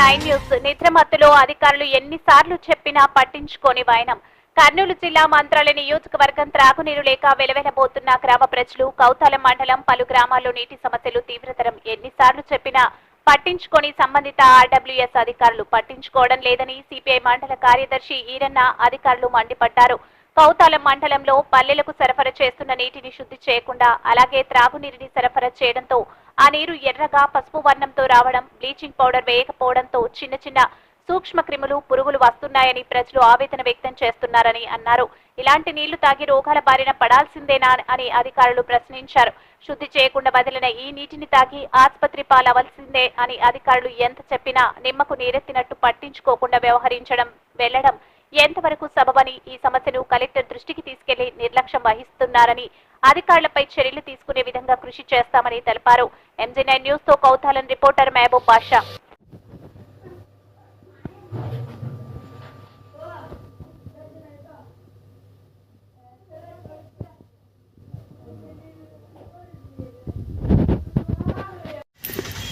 Nine news. నిద్రమత్తులో అధికారులు ఎన్నిసార్లు చెప్పినా పట్టించుకోని వైనం. కర్నూలు జిల్లా మంత్రాల నియోజకవర్గం త్రాగునీరు లేక వెలవెలబోతున్న గ్రామ ప్రజలు కౌతాలం మండలం పలు గ్రామాల్లో నీటి సమస్యలు తీవ్రతరం ఎన్నిసార్లు చెప్పినా పట్టించుకొని సంబంధిత ఆర్డబ్ల్యూఎస్ అధికారులు పట్టించుకోవడం లేదని సిపిఐ మండల కార్యదర్శి ఈరన్న అధికారులు మండిపడ్డారు. కౌతాలం మండలంలో పల్లెలకు సరఫరా చేస్తున్న నీటిని శుద్ధి చేయకుండా అలాగే త్రాగునీటిని సరఫరా చేయడంతో ఆ నీరు ఎర్రగా పసుపు వర్ణంతో రావడం బ్లీచింగ్ పౌడర్ వేయకపోవడంతో చిన్న చిన్న సూక్ష్మ క్రిములు పురుగులు వస్తున్నాయని ప్రజలు ఆవేదన వ్యక్తం చేస్తున్నారని అన్నారు. ఇలాంటి నీళ్ళు తాగి రోగాల బారిన పడాల్సిందేనా అని అధికారులు ప్రశ్నించారు. శుద్ధి చేయకుండా వదిలిన ఈ నీటిని తాగి ఆసుపత్రి పాలవలసిందే అని అధికారులు ఎంత చెప్పినా నిమ్మకు నీరెత్తినట్టు పట్టించుకోకుండా వ్యవహరించడం వెళ్ళడం ఎంతవరకు సబబని ఈ సమస్యను కలెక్టర్ దృష్టికి తీసుకెళ్ళి నిర్లక్ష్యం వహిస్తున్నారని అధికారులపై చర్యలు తీసుకునే విధంగా కృషి చేస్తామని తెలిపారు. ఎంజీ నైన్ న్యూస్తో కౌతాలన్ రిపోర్టర్ మహబూబ్ బాషా.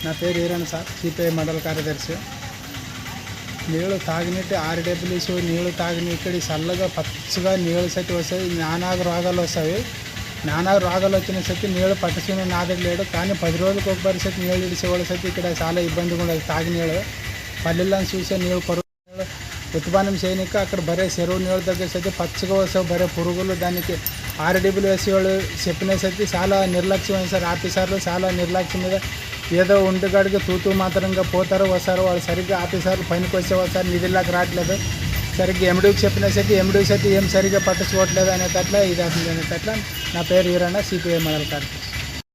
నా పేరు ఈరన్ సార్ సిపిఐ మండల కార్యదర్శి. నీళ్ళు తాగినట్టు ఆరు డబ్బులు వేసి నీళ్ళు తాగినట్టు చల్లగా పచ్చగా నీళ్ళు సెట్ వస్తాయి నానా రోగాలు వస్తాయి. నానా రోగాలు వచ్చిన సతి నీళ్ళు పట్టుకునే నాదడు లేడు. కానీ పది రోజులకు ఒక పరిస్థితి నీళ్ళు ఇడిచేవాళ్ళ సతి ఇక్కడ చాలా ఇబ్బందిగా ఉండదు తాగి నీళ్ళు. పల్లెలను చూసే నీళ్ళు పరుగు నీళ్ళు ఉత్పాదనం చేయనిక అక్కడ బరే చెరువు నీళ్ళు దగ్గర సతి పచ్చగా వస్తాయి బరే పురుగులు దానికి ఆరు వేసేవాళ్ళు చెప్పిన సతి చాలా నిర్లక్ష్యం సార్. ఆఫీసర్లు చాలా నిర్లక్ష్యం మీద ఏదో ఉండుగాడికి తూతూ మాత్రంగా పోతారు వస్తారు. వాళ్ళు సరిగ్గా ఆఫీసర్లు పనికి వచ్చే వస్తారు నిధుల్లోకి రావట్లేదు. సరిగ్గా ఎమ్డీకి చెప్పినా సరే ఎమ్డీకి సతి ఏం సరిగ్గా పట్టించుకోవట్లేదు అనేటట్ల ఇది అసలు అనేటట్ల నా పేరు ఈరన్న సిపిఐ మండల కార్యదర్శి